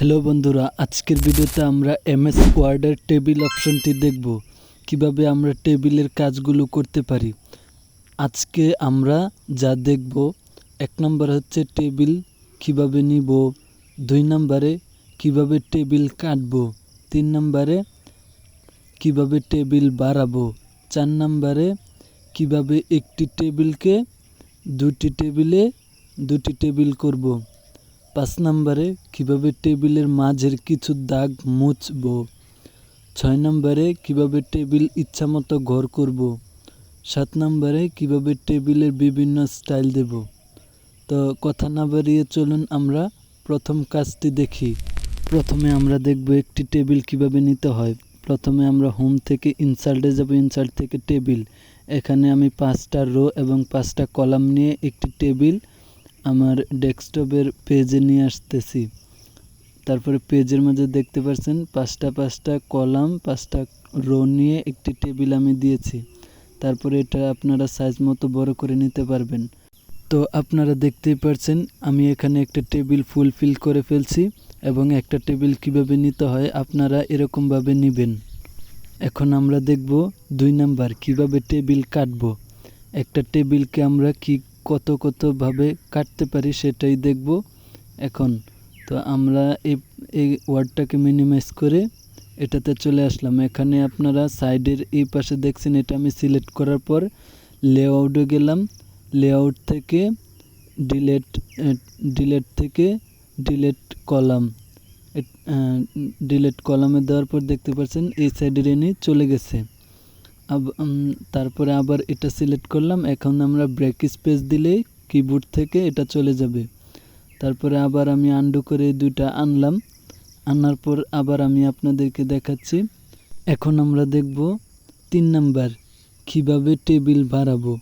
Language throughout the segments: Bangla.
হ্যালো বন্ধুরা, আজকের ভিডিওতে আমরা এমএস ওয়ার্ডের টেবিল অপশনটি দেখব। কীভাবে আমরা টেবিলের কাজগুলো করতে পারি। আজকে আমরা যা দেখব, এক নম্বর হচ্ছে টেবিল কীভাবে নিব, দুই নম্বরে কীভাবে টেবিল কাটব, তিন নম্বরে কীভাবে টেবিল বাড়াবো, চার নম্বরে কীভাবে একটি টেবিলকে দুটি টেবিলে দুটি টেবিল করব। পাঁচ নম্বরে, কীভাবে টেবিলের মাঝের কিছু দাগ মুছব? ছয় নম্বরে, কীভাবে টেবিল ইচ্ছামতো ঘর করব? সাত নম্বরে, কীভাবে টেবিলের বিভিন্ন স্টাইল দেব? তো কথা না বাড়িয়ে চলুন আমরা প্রথম কাজটি দেখি। প্রথমে আমরা দেখব একটি টেবিল কীভাবে নিতে হয়। প্রথমে আমরা হোম থেকে ইনসার্টে যাব। ইনসার্ট থেকে টেবিল। এখানে আমি পাঁচটা রো এবং পাঁচটা কলাম নিয়ে একটি টেবিল আমার ডেস্কটপের পেজে নিয়ে আসতেছি। তারপরে পেজের মধ্যে দেখতে পাচ্ছেন পাঁচটা পাঁচটা কলাম, পাঁচটা রো নিয়ে একটি টেবিল আমি দিয়েছি। তারপরে এটা আপনারা সাইজ মতো বড় করে নিতে পারবেন। তো আপনারা দেখতেই পাচ্ছেন আমি এখানে একটা টেবিল ফুলফিল করে ফেলছি এবং একটা টেবিল কীভাবে নিতে হয় আপনারা এরকমভাবে নেবেন। এখন আমরা দেখব দুই নাম্বার কীভাবে টেবিল কাটব। একটা টেবিলকে আমরা কি কত কতভাবে কাটতে পারি সেটাই দেখব এখন। তো আমরা এই এই ওয়ার্ডটাকে মিনিমাইজ করে এটাতে চলে আসলাম। এখানে আপনারা সাইডের এই পাশে দেখছেন, এটা আমি সিলেক্ট করার পর লেআউটে গেলাম। লেআউট থেকে ডিলেট ডিলেট থেকে ডিলেট কলাম ডিলেট কলামে দেওয়ার পর দেখতে পাচ্ছেন, এই সাইডের এনে চলে গেছে। তারপরে আবার এটা সিলেক্ট করলাম, এখন আমরা ব্রেক স্পেস দিলেই কিবোর্ড থেকে এটা চলে যাবে। তারপরে আবার আমি আন্ডু করে দুইটা আনলাম। আনার পর আবার আমি আপনাদেরকে দেখাচ্ছি। এখন আমরা দেখব তিন নাম্বার কীভাবে টেবিল বাড়াবো।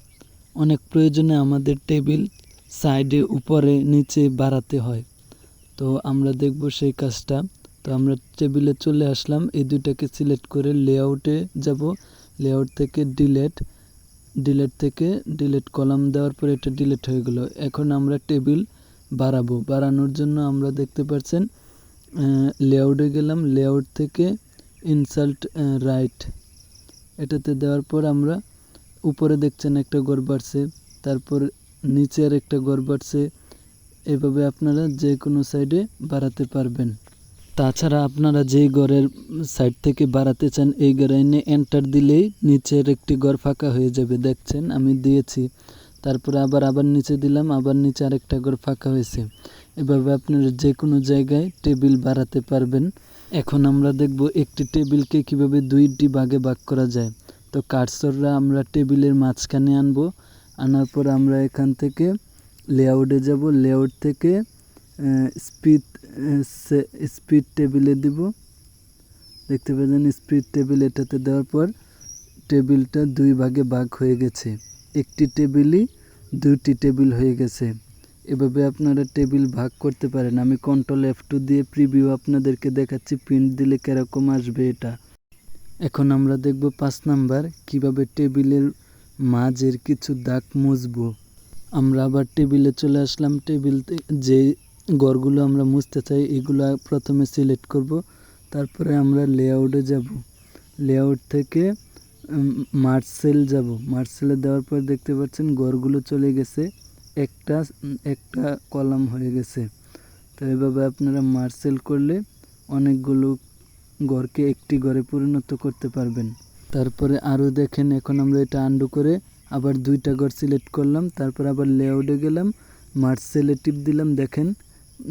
অনেক প্রয়োজনে আমাদের টেবিল সাইডে উপরে, নিচে বাড়াতে হয়। তো আমরা দেখব সেই কাজটা। তো আমরা টেবিলে চলে আসলাম, এই দুটাকে সিলেক্ট করে লেআউটে যাব। লেআউট থেকে ডিলেট ডিলেট থেকে ডিলেট কলাম দেওয়ার পর এটা ডিলেট হয়ে গেল। এখন আমরা টেবিল বাড়াবো। বাড়ানোর জন্য আমরা দেখতে পাচ্ছেন লেআউটে গেলাম। লেআউট থেকে ইনসাল্ট রাইট এটাতে দেওয়ার পর আমরা উপরে দেখছেন একটা গড় বাড়ছে, তারপর নিচে আর একটা গড় বাড়ছে। এভাবে আপনারা যে কোনো সাইডে বাড়াতে পারবেন। তাছাড়া আপনারা যেই ঘরের সাইড থেকে বাড়াতে চান, এই ঘরে এনে এন্টার দিলেই নিচের একটি ঘর ফাঁকা হয়ে যাবে। দেখছেন, আমি দিয়েছি। তারপরে আবার আবার নিচে দিলাম, আবার নিচে আরেকটা ঘর ফাঁকা হয়েছে। এভাবে আপনারা যে কোনো জায়গায় টেবিল বাড়াতে পারবেন। এখন আমরা দেখব একটি টেবিলকে কীভাবে দুইটি ভাগে ভাগ করা যায়। তো কার্সররা আমরা টেবিলের মাঝখানে আনব। আনার পর আমরা এখান থেকে লেআউটে যাব। লেআউট থেকে স্পিড স্পিড টেবিলে দিব। দেখতে পাচ্ছেন স্পিড টেবিল এটাতে দেওয়ার পর টেবিলটা দুই ভাগে ভাগ হয়ে গেছে। একটি টেবিলই দুইটি টেবিল হয়ে গেছে। এভাবে আপনারা টেবিল ভাগ করতে পারেন। আমি কন্ট্রোল এফ টু দিয়ে প্রিভিউ আপনাদেরকে দেখাচ্ছি প্রিন্ট দিলে কীরকম আসবে এটা। এখন আমরা দেখব পাঁচ নাম্বার, কীভাবে টেবিলের মাঝের কিছু দাগ মুছবো। আমরা আবার টেবিলে চলে আসলাম। টেবিল যে ঘরগুলো আমরা মুছতে চাই, এগুলো প্রথমে সিলেক্ট করব, তারপরে আমরা লেআউটে যাব। লেআউট থেকে মার্সেল যাব। মার্সেলে দেওয়ার পর দেখতে পাচ্ছেন ঘরগুলো চলে গেছে, একটা একটা কলাম হয়ে গেছে। তো এভাবে আপনারা মার্সেল করলে অনেকগুলো ঘরকে একটি ঘরে পরিণত করতে পারবেন। তারপরে আরও দেখেন, এখন আমরা এটা আন্ডু করে আবার দুইটা ঘর সিলেক্ট করলাম, তারপর আবার লেআউটে গেলাম, মার্সেলে টিপ দিলাম, দেখেন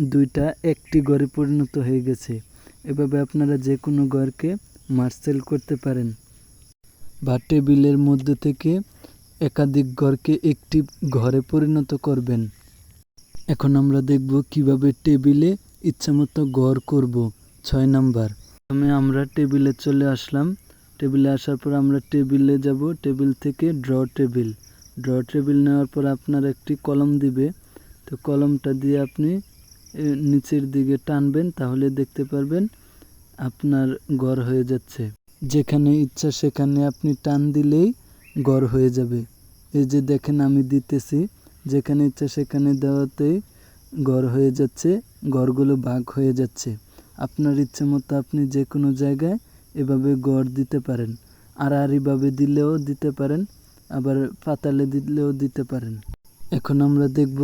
দুইটা একটি ঘরে পরিণত হয়ে গেছে। এভাবে আপনারা যে কোনো ঘরকে মার্সেল করতে পারেন। বা টেবিলের মধ্যে থেকে একাধিক ঘরকে একটি ঘরে পরিণত করবেন। এখন আমরা দেখব কীভাবে টেবিলে ইচ্ছামতো ঘর করব। ছয় নাম্বার। প্রথমে আমরা টেবিলে চলে আসলাম। টেবিলে আসার পর আমরা টেবিলে যাব। টেবিল থেকে ড্র টেবিল। ড্র টেবিল নেওয়ার পর আপনার একটি কলম দিবে। তো কলমটা দিয়ে আপনি নিচের দিকে টানবেন, তাহলে দেখতে পারবেন আপনার ঘর হয়ে যাচ্ছে। যেখানে ইচ্ছা সেখানে আপনি টান দিলেই ঘর হয়ে যাবে। এই যে দেখেন আমি দিতেছি, যেখানে ইচ্ছা সেখানে দেওয়াতেই ঘর হয়ে যাচ্ছে ঘরগুলো বাঘ হয়ে যাচ্ছে। আপনার ইচ্ছে মতো আপনি যে কোনো জায়গায় এভাবে গড় দিতে পারেন। আর আড়াআড়িভাবে দিলেও দিতে পারেন, আবার পাতালে দিলেও দিতে পারেন। এখন আমরা দেখব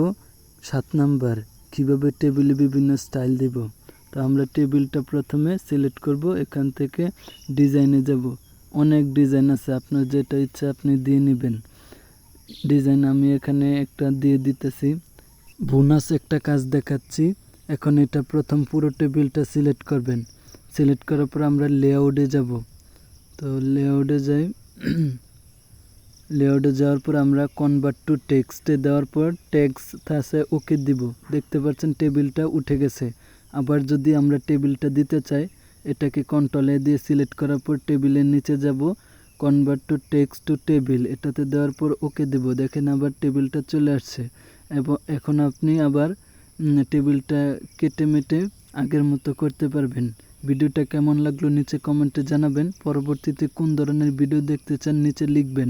সাত নাম্বার। কীভাবে টেবিলে বিভিন্ন স্টাইল দিব? তো আমরা টেবিলটা প্রথমে সিলেক্ট করব, এখান থেকে ডিজাইনে যাব। অনেক ডিজাইন আছে, আপনার যেটা ইচ্ছা আপনি দিয়ে নেবেন। ডিজাইন আমি এখানে একটা দিয়ে দিতেছি। বোনাস একটা কাজ দেখাচ্ছি। এখন এটা প্রথম পুরো টেবিলটা সিলেক্ট করবেন। সিলেক্ট করার পর আমরা লেআউটে যাব। তো লেআউটে যাই। লেআউটে যাওয়ার পর আমরা কনভার্ট টু টেক্সটে দেওয়ার পর টেক্সট আছে ওকে দিব। দেখতে পাচ্ছেন টেবিলটা উঠে গেছে। আবার যদি আমরা টেবিলটা দিতে চাই, এটাকে কন্ট্রোলে দিয়ে সিলেক্ট করার পর টেবিলের নিচে যাব। Convert to text to table এটাতে দেওয়ার পর ওকে দেব। দেখেন আবার টেবিলটা চলে আসছে। এবং এখন আপনি আবার টেবিলটা কেটে মেটে আগের মতো করতে পারবেন। ভিডিওটা কেমন লাগল নিচে কমেন্টে জানাবেন। পরবর্তীতে কোন ধরনের ভিডিও দেখতে চান, নিচে লিখবেন।